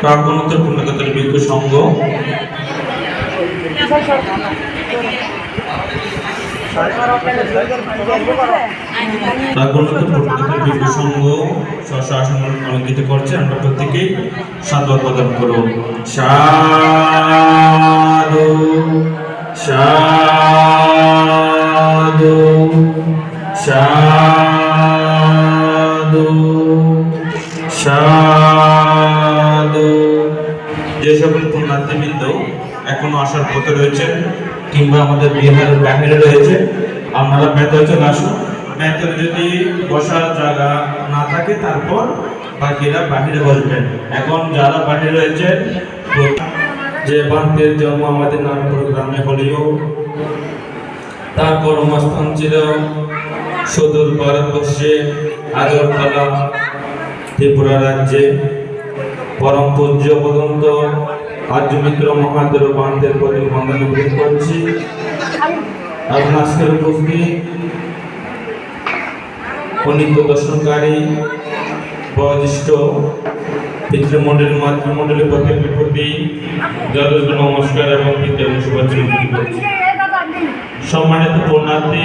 প্রার্থনোত্তর পূর্ণকাতের বিজ্ঞ সংঘ। অলঙ্কিত করছে। আমরা প্রত্যেকেই সাধুবাদ প্রদান করব। সাধু সাধু সাধু সাধু। যে সকল পুণ্যার্থীবৃন্দ এখনও আসার পথে রয়েছে কিংবা আমাদের বিহারের বাহিরে রয়েছে, আপনারা ভেতরে চলে আসুন। ভেতরে যদি বসার জায়গা না থাকে, তারপর বাকিরা বাহিরে বসবেন। এখন যারা বাহিরে রয়েছে, যে বান্তের জন্ম আমাদের নারায়ণপুর গ্রামে হলেও, তার কর্মস্থান ছিল সুদূর ভারতবর্ষে আগরতলা ত্রিপুরা রাজ্যে। পরম পূজ্য পর্যন্ত আর্য মিত্র মহাদেব বান্তের প্রতি বন্দনা নিবেদন করছি। এখন আজকের উপস্থিত অনিত্য দর্শনকারী, বয়োজ্যেষ্ঠ পিতৃমণ্ডলী মাতৃমণ্ডলী প্রত্যেকের প্রতি যথেষ্ট নমস্কার এবং এবং শুভেচ্ছা সম্মানিত পূর্ণার্থী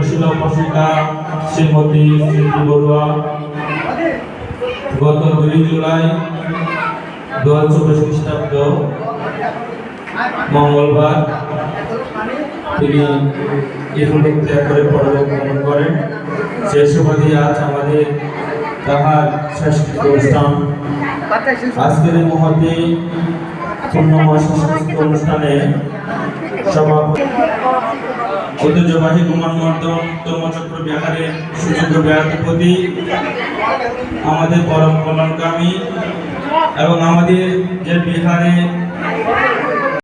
পূর্ণশীল উপাসিকা শ্রীমতী স্মৃতি বড়ুয়া। গত দুই জুলাই দু হাজার চব্বিশ খ্রিস্টাব্দ, মঙ্গলবার তিনি ইহুলুক ত্যাগ করে পরলোক গমন করেন। সেই সুবাদে আজ আমাদের তাহার সাংস্কৃতিক অনুষ্ঠান। আজকের এই মহতি পূর্ণময় সাংস্কৃতিক অনুষ্ঠানে সভাপতি ঐতিহ্যবাহী কুমার মর্দন তর্মচক্র বিহারে সুযোগ্য ব্যাধিপতি আমাদের পরম কল্যাণকামী এবং আমাদের যে বিহারে